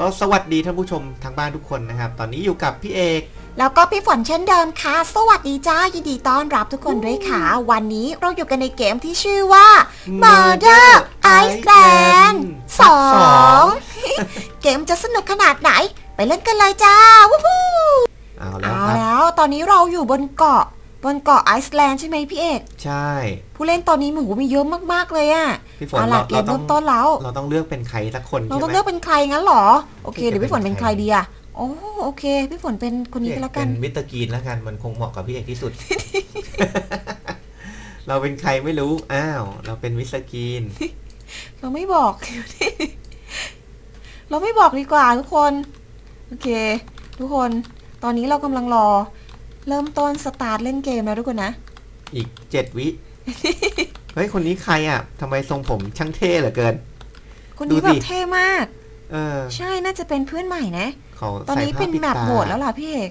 ก็สวัสดีท่านผู้ชมทางบ้านทุกคนนะครับ ตอนนี้อยู่กับพี่เอก แล้วก็พี่ฝนเช่นเดิมค่ะ สวัสดีจ้า ยินดีต้อนรับทุกคนด้วยค่ะ วันนี้เราอยู่กันในเกมที่ชื่อว่า Murder Iceland 2 เกมจะสนุกขนาดไหน ไปเล่นกันเลยจ้า วู้ฮู้เอาแล้วเอาครับแล้ว ตอนนี้เราอยู่บนเกาะ บนเกาะไอซ์แลนด์ใช่ไหมพี่เอก ใช่ ผู้เล่นตอนนี้หมูมีเยอะมากๆเลยอะพี่ฝนเอาล่ะเราเกมเราต้อเริ่งมต้นแล้ว เราต้องเลือกเป็นใครสักคนเราใช่ต้องไหมเลือกเป็นใครงั้นเหรอ โอเคพี่เดี๋ยวพี่ฝนจะเป็เป็นนใคใครรดีอะโอ้โอเค พี่ฝนเป็นคนนี้พี่เอกก็แล้วเป็กันนมิสเตอร์กรีนแล้วกันมันคงเหมาะกับพี่เอกที่สุด เราเป็นใครไม่รู้ อ้าว เราเป็นมิสเตอร์กรีน เราไม่บอกเราไม่บอกดีกว่าทุกคน โอเค ทุกคนตอนนี้เรากำลังรอ เริ่มต้นสตาร์ทเล่นเกมแล้วทุกคนนะ อีกเจ็ดวิ เฮ้ย คนนี้ใครอะทำไมทรงผมช่างเท่เหลือเกิน คนนี้ดูแบสิ บเท่มาก เออใช่น่าจะเป็นเพื่อนใหม่นะ เขาตอนใส่นี้ผ้าเป็นปิดแมปตาโหวตแล้วล่ะพี่เอก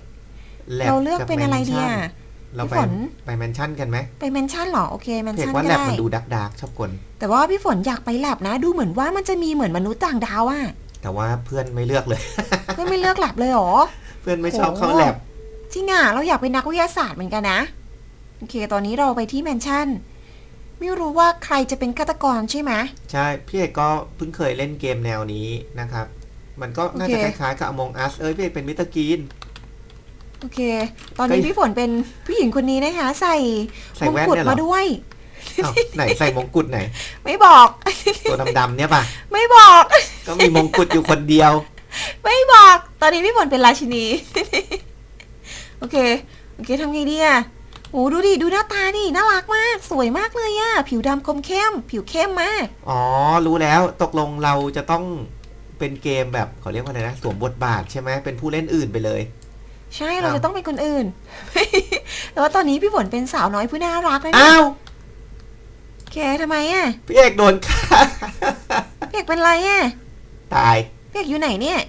แลบเราเลือกเป็นอะไรดีแมอะชั่นเราพี่ไปฝน ไปแมนชั่นกันไหมไปแมนชั่นเหรอ โอเคแมนเพียชั่นว่าก็แลบได้ มันดูดักดักๆชอบกลแต่ว่าพี่ฝนอยากไปแลบนะ ดูเหมือนว่ามันจะมีเหมือนมนุษย์ต่างดาวอะแต่ว่าเพื่อนไม่เลือกเลย เพื่อนไม่เลือกแลบเลยเหรอ เพื่อนไม่ชอบโอ้เข้าแลบจริงอะเราอยากเป็นนักวิทยาศาสตร์เหมือนกันนะ โอเค ตอนนี้เราไปที่แมนชั่น ไม่รู้ว่าใครจะเป็นฆาตกรใช่ไหมใช่ พี่เอกก็เพิ่งเคยเล่นเกมแนวนี้นะครับ มันก็น่าจะโอคเคล้ายๆกับ Among Us เอ้ยพี่เอกเป็นมิสเตอร์กรีน โอเค ตอนนี้ก็พี่ฝนเป็นผู้หญิงคนนี้นะคะ ใส่ใส่มงแว่นกุฎเนี่ยเหรอมาด้วยอ้าวไหนใส่มงกุฎไหน ไม่บอก ตัวดำๆเนี่ยป่ะ ไม่บอก ก็มีมงกุฎอยู่คนเดียว ไม่บอก ตอนนี้พี่ฝนเป็นราชินี โอเค โอเคทำไงดีอะ โอ้ดูดิ ดูหน้าตาดิน่ารักมาก สวยมากเลยอะผิวดำคมเข้ม ผิวเข้มมาก อ๋อ รู้แล้วตกลงเราจะต้องเป็นเกมแบบเขาเรียกว่าอะไรนะสวมบทบาทใช่ไหมเป็นผู้เล่นอื่นไปเลย ใช่เราอ้าวจะต้องเป็นคนอื่น แต่ว่าตอนนี้พี่ฝนเป็นสาวน้อยผู้น่ารักนะเนี่ยอ้าวโอเคทำไมอะพี่เอกโดนฆ่าพี่เอกเป็นไรอะตายพี่เอกอยู่ไหนเนี่ย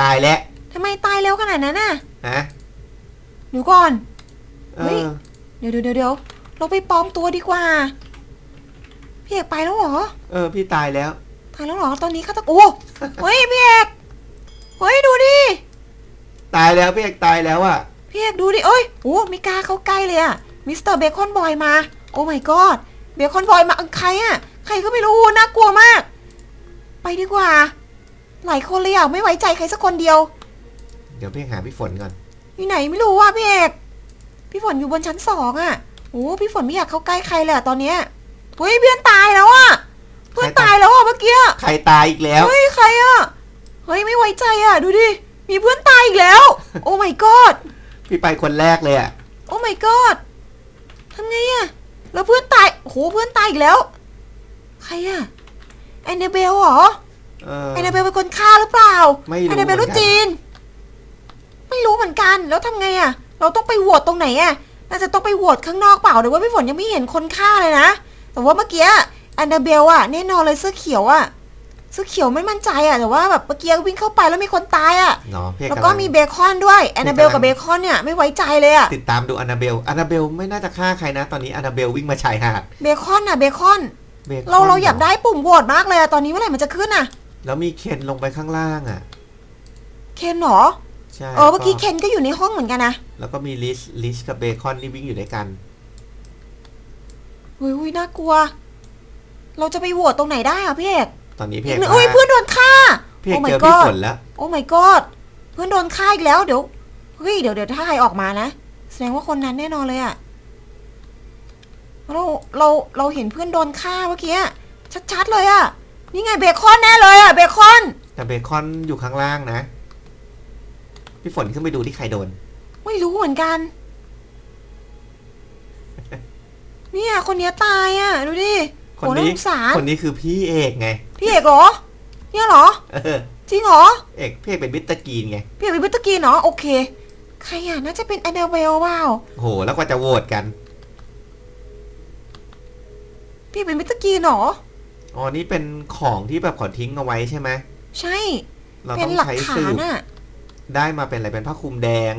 ตายแล้วทำไมตายเร็วขนาดนั้นน่ะฮะเดี๋ยวก่อนเอเฮ้ยอ เดี๋ยวเดี๋ยวเดี๋ยวเดี๋ยวเราไปปลอมตัวดีกว่า พี่เอกไปแล้วเหรอ เออ พี่ตายแล้ว ตายแล้วเหรอ ตอนนี้เขาตะโอ้เฮ้ยพี่เอกเฮ้ยดูดิ ตายแล้วพี่เอกตายแล้วอะพี่เอกดูดิเอ้ยโอ้ไม่กล้าเข้าใกล้เลยอะมิสเตอร์เบคอนบอยมา โอ้ my god เบคอนบอยมาเอ้าใครอะใครก็ไม่รู้น่ากลัวมาก ไปดีกว่า หลายคนเลยอะไม่ไว้ใจใครสักคนเดียว เดี๋ยวพี่เอกหาพี่ฝนก่อน อยู่ไหนไม่รู้ว่ะพี่เอก พี่ฝนอยู่บนชั้นสองอะโอ้พี่ฝนไม่อยากเข้าใกล้ใครเลยอะตอนเนี้ยเฮ้ยเพื่อนตายแล้วอะเพื่อนตายแล้วอะเมื่อกี้ใครตายอีกแล้ว เฮ้ยใครอะเฮ้ยไม่ไว้ใจอะดูดิมีเพื่อนตายอีกแล้ว โอ้ my god พี่ไปคนแรกเลยอะโอ้ my god ทำไงอะแล้วเพื่อนตายโอ้โหเพื่อนตายอีกแล้ว ใครอะแอนนาเบลเหรอเออ แอนนาเบลเป็นคนฆ่าหรือเปล่าไม่รู้แอนนาเบลเหมืรู้อนกัน จีน ไม่รู้เหมือนกันแล้วทำไงอะ เราต้องไปโหวตตรงไหนอะน่าจะต้องไปโหวตข้างนอกเปล่าหรือว่าพี่ฝนยังไม่เห็นคนฆ่าเลยนะ แต่ว่าเมื่อกี้แอนนาเบลอะแน่นอนเลยเสื้อเขียวอะเสื้อเขียวไม่มั่นใจอะแต่ว่าแบบเมื่อกี้วิ่งเข้าไปแล้วมีคนตายอะเนาะพี่เอกแล้วก็ำลังมีเบคอนด้วยแอนนาเบลกับเบคอนเนี่ยไม่ไว้ใจเลยอะติดตามดูอันนาเบลอันนาเบลไม่น่าจะฆ่าใครนะ ตอนนี้อันนาเบลวิ่งมาชายหาดเบคอนอะเบคอนบคอนเราเราอยากได้ปุ่มโหวตมากเลยอะตอนนี้เมื่อไหร่มันจะขึ้นอะแล้วมีเคนลงไปข้างล่างอะเคนเหรอใช่เออเมื่อกี้เคนก็อยู่ในห้องเหมือนกันนะ แล้วก็มีลิสลิสกับเบคอนที่วิ่งอยู่ด้วยกันอุ้ยอุ้ยน่ากลัว เราจะไปโหวตตรงไหนได้อะพี่เอกตอนนี้อีพี่กเอกหนึ่งอุ้ยว่าเพื่อนโดนฆ่าพี่เอก Oh my เจอพี่ God ฝนแล้ว โอ้ my god เพื่อนโดนฆ่าอีกแล้วเดี๋ยวเฮ้ยเดี๋ยวเดี๋ยวถ้าใครออกมานะ แสดงว่าคนนั้นแน่นอนเลยอะเราเราเราเห็นเพื่อนโดนฆ่าเมื่อกี้อะชัดๆเลยอะนี่ไงเบคอนแน่เลยอะเบคอน แต่เบคอนอยู่ข้างล่างนะ พี่ฝนขึ้นไปดูที่ใครโดน ไม่รู้เหมือนกัน เนี่ยคนเนี้ยตายอะดูดิคนโหน่านี้สงสารคนนี้คือพี่เอกไง พี่เอกเหรอ เนี่ยเหรอ เออ จริงเหรอ เอกพี่เอกเป็นมิสเตอร์กรีนไงพี่เอกเป็นวิตากีนเหรอ โอเค ใครอะ น่าจะเป็นแอนเดลเบลเปล่าโหแล้วกว่าจะโหวตกันพี่เป็นวิตากีนเหรอ อ๋อนี่เป็นของที่แบบเขอทิ้งเอาไว้ใช่ไหมใช่ เราเป็ต้นองหลักใช้ฐาสืนบอะ ได้มาเป็นอะไรเป็นผ้าคลุมแดง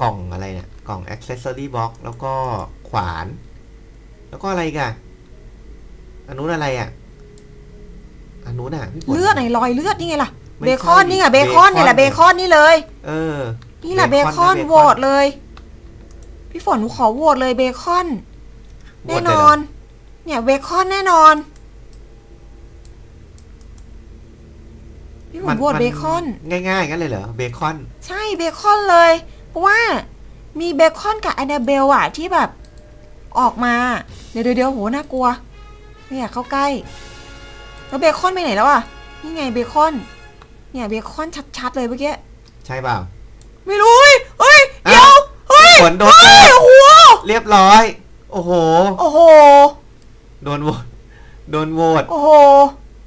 กล่องอะไรเนี่ย กล่อง accessory box แล้วก็ขวาน แล้วก็อะไรอีกันอันนู้นอะไรอะ อันนู้นอะพี่ฝน เลือดไหนรอยเลือดนี่ไงล่ะไม่เบคอนใช่นี่ไงเบคอน เนี่ยแหละเบคอนนี่เลย เออ นี่แหละเบคอนเบคอน โหวตเลย พี่ฝนหนูขอโหวตเลยเบคอนโหวแน่ตนเลยเหรอน เนี่ยเบคอนแน่นอน พี่ฝนโหวตเบคอน ง่ายๆงั้นเลยเหรอ เบคอน ใช่เบคอนเลย เพราะว่ามีเบคอนกับแอนนาเบลอะที่แบบออกมาเดี๋ยวเดี๋ยวเดี๋ยวโหน่ากลัว ไม่อยากเข้าใกล้ แล้วเบคอนไปไหนแล้วอะนี่ไงเบคอน เนี่ยเบคอนชัดๆเลยเมื่อกี้ ใช่เปล่า ไม่รู้เฮ้ยเฮ้ยเดี๋ยวอ้าวเฮ้ยฝนโดนเฮ้ยโอ้โหเรียบร้อย โอ้โห โอ้โห โดนโหวตโดนโหวตโอ้โห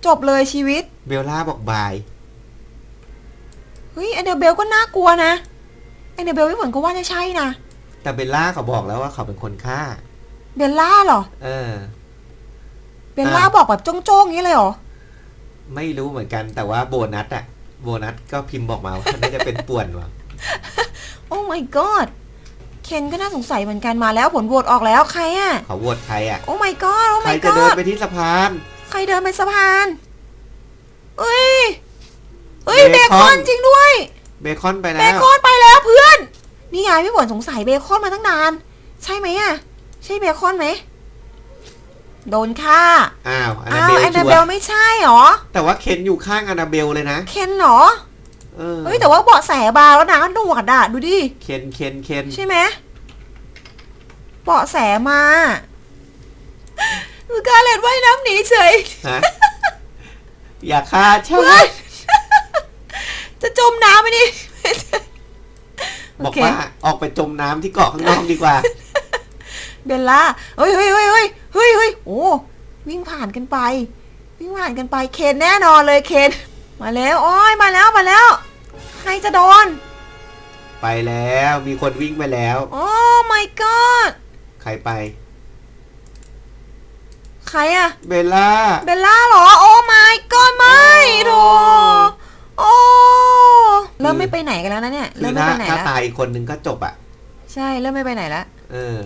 จบเลยชีวิต เบลล่าบอกบาย เฮ้ยแอนนาเบลก็น่ากลัวนะ แอนนาเบลพี่ฝนก็ว่าจะใช่นะ แต่เบลล่าเขาบอกแล้วว่าเขาเป็นคนฆ่า เบลล่าเหรอ เออ เบลล่าอะบอกแบบโจ้งๆอย่างนี้เลยเหรอ ไม่รู้เหมือนกันแต่ว่าโบนัสอะโบนัสก็พิมพ์บอกมาว่าน่าจะเป็นป่วนว่ะ โอ้ my god เคนก็น่าสงสัยเหมือนกันมาแล้วผลโหวตออกแล้วใครอะเขาโหวตใครอะโอ้ my god โอ้ใคร my จะเดิน god ไปที่สะพาน ใครเดินไปสะพานเอ้ยเอ้ยเบเบคคออนนจริงด้วย เบคอนไปเบแล้วคอนไปแล้วเพื่อน นี่ไงพี่ฝนสงสัยเบคอนมาตั้งนาน ใช่ไหมอะใช่เบคอนไหมโดนฆ่าอ้าวอันนาอ้าวเบลแอนนาชัวเบลร์ไม่ใช่หรอ แต่ว่าเคนอยู่ข้างอันนาเบลเลยนะเคนเหรอ เออเฮ้ยแต่ว่าเบาะแสบาแล้วนะหนวดอะดูดิ เคนเคนเคนใช่ไหมเบาะแสมามือกาเล็ดว่ายน้ำหนีเฉยฮะอย่าฆ่าใช่เพื่อน จะจมน้ำไหมนี่ บอกโเคว่าออกไปจมน้ำที่เกาะข้างนอกดีกว่า เบลล่าเฮ้ยเฮ้ยเฮ้ยเฮ้ยเฮ้ยเฮ้ยโอ้วิ่งผ่านกันไป วิ่งผ่านกันไปเคนแน่นอนเลยเคนมาแล้วโอ้ยมาแล้วมาแล้ว ใครจะโดน ไปแล้วมีคนวิ่งไปแล้ว โอ้ my god ใครไป ใครอะเบลล่า เบลล่าเหรอ โอ้ my อีกคนนึงก็จบอะใช่เริ่มไม่ไปไหนแล้วเออ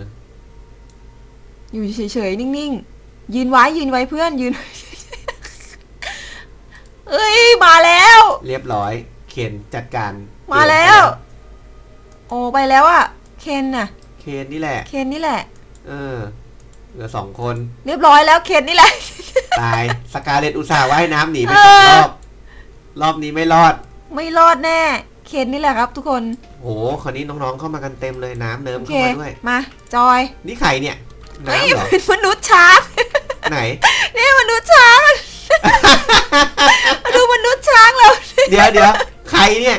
อยู่เฉยๆนิ่งๆยืนไว้ยืนไว้เพื่อนยืน เอ้ยมาแล้ว เรียบร้อย เคนจัดการมาแล้ว โอ้ไปแล้วอะเคนน่ะ เคนนี่แหละ เคนนี่แหละ เออเหลือสองคน เรียบร้อยแล้วเคนนี่แหละ ตายสกาเลตอุตส่าห์ว่ายน้ำหนีไปเอสองอรอบ รอบนี้ไม่รอด ไม่รอดแน่ เคนนี่แหละครับ ทุกคนโอ้โหคราวนี้น้องๆเข้ามากันเต็มเลยน้ำเนิมโอเคเข้ามาด้วย มาจอยนี่ใครเนี่ยเฮ้ยน้ำเหรอ เป็นมนุษย์ช้างไหน นี่มนุษย์ช้างมาดูมนุษย์ช้างแล้วเดี๋ยวเดี๋ยวใครเนี่ย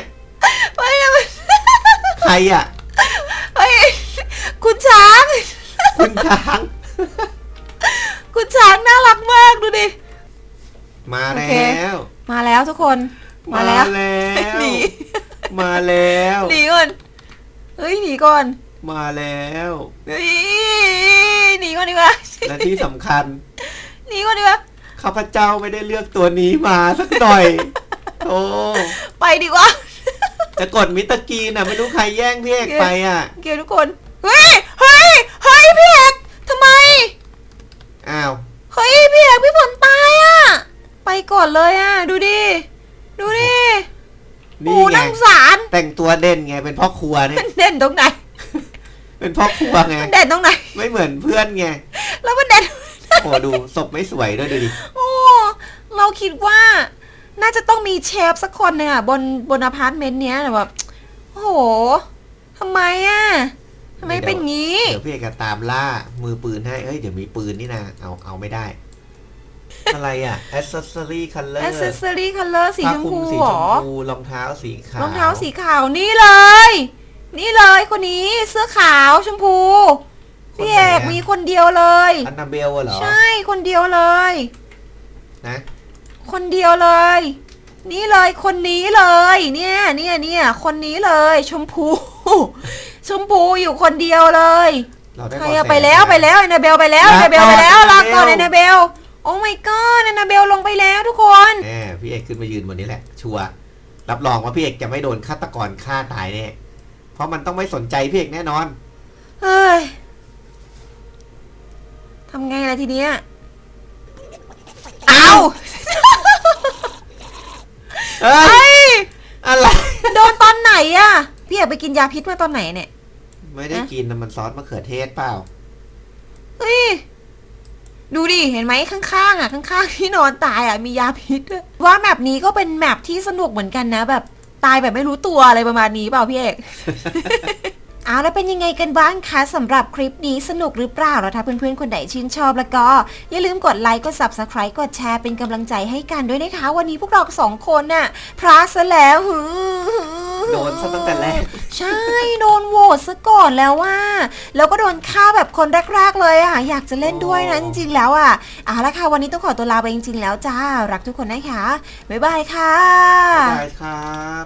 เฮ้ยมันใครอะ เฮ้ยคุณช้าง คุณช้าง คุณช้างน่ารักมากดูดิ มาโอแลเค้ว มาแล้วทุกคน มาแล้วแล้วหนี มาแล้ว หนีก่อน เฮ้ยหนีก่อน มาแล้ว เฮ้ยหนีก่อนดีกว่าและที่สำคัญ หนีก่อนดีกว่า ข้าพเจ้าไม่ได้เลือกตัวนี้มาสักหน่อยโอ้ไปดีกว่า จะกดมิตรกรีนอะ ไม่รู้ใครแย่งพี่เอกไปอะโอเคทุกคน เฮ้ย เฮ้ย เฮ้ยพี่เอกทำไม อ้าว เฮ้ยพี่เอกพี่ฝนตายอะ ไปก่อนเลยอะ ดูดิ ดูดิ นี่ โอ้ ไง น่าสงสาร แต่งตัวเด่นไง เป็นพ่อครัวเนี่ยมันเด่นตรงไหน เป็นพ่อครัวไงมันเด่นตรงไหน ไม่เหมือนเพื่อนไง แล้วมันเด่นโอ้ดูศพไม่สวยด้วยดูดิโอ้เราคิดว่า น่าจะต้องมีเชฟสักคนเนี่ยบนบนอพาร์ตเมนต์เนี้ยแต่แบบโอ้โหทำไมอะทำไมเป็นงี้ เดี๋ยวพี่เอกจะตามล่ามือปืนให้เอ้ยเดี๋ยวมีปืนนี่นะเอาเอาไม่ได้ อะไรอะ accessory color accessory color สีผ้าชมคลุพูสีเหรชมอพูรองเท้าสีขาวรองเท้าสีขาวนี่เลย นี่เลยคนนี้เสื้อขาวชมพูคนพี่ไหนเอกอะมีคนเดียวเลยอันนาเบลอะเหรอ ใช่คนเดียวเลย นะ คนเดียวเลย นี่เลยคนนี้เลย เนี่ยเนี่ยเนี่ยคนนี้เลย ชมพู ชมพูอยู่คนเดียวเลยเราได้ใครเบาะอะแสไปแล้วไปแล้วแอนนาเบลไปแล้วแอนลานาเบลไปแล้วก่อนลาก่อนแอแอนนนานาเบเบลล โอ้ my god แอนนาเบลลงไปแล้วทุกคน แหมพี่เอกขึ้นมายืนบนนี้แหละ ชัวร์รับรองว่าพี่เอกจะไม่โดนฆาตกรฆ่าตายแน่เพราะมันต้องไม่สนใจพี่เอกแน่นอน เฮ้ยทำไงล่ะทีเนี้ยเอาเอ้ย อะไร โดนตอนไหนอะพี่อยากไปกินยาพิษมาตอนไหนเนี่ย ไม่ได้กินนะมันซอสมะเขือเทศเปล่า เฮ้ย ดูดิ เห็นไหมข้างๆอะ ข้างๆที่นอนตายอะ มียาพิษด้วยว่าแมปนี้ก็เป็นแมปที่สนุกเหมือนกันนะ แบบตายแบบไม่รู้ตัวอะไรประมาณนี้เปล่าพี่เอก เอาแล้วเป็นยังไงกันบ้างคะสำหรับคลิปนี้สนุกหรือเปล่าแล้วถ้าเพื่อนๆคนไหนชื่นชอบแล้วก็ อย่าลืมกดไลค์กด subscribe กดแชร์เป็นกำลังใจให้กันด้วยนะคะ วันนี้พวกเราสองคนน่ะพระซะแล้วหือโดนซะตั้งแต่แรก ใช่ โดนโหวตซะก่อนแล้วว่า แล้วก็โดนฆ่าแบบคนแรกๆเลยอะ อยากจะเล่นด้วยนะโอ้จริงๆแล้วอะเอาละค่ะ วันนี้ต้องขอตัวลาไปจริงๆแล้วจ้า รักทุกคนนะคะ บ๊ายบายค่ะ บ๊ายบายครับ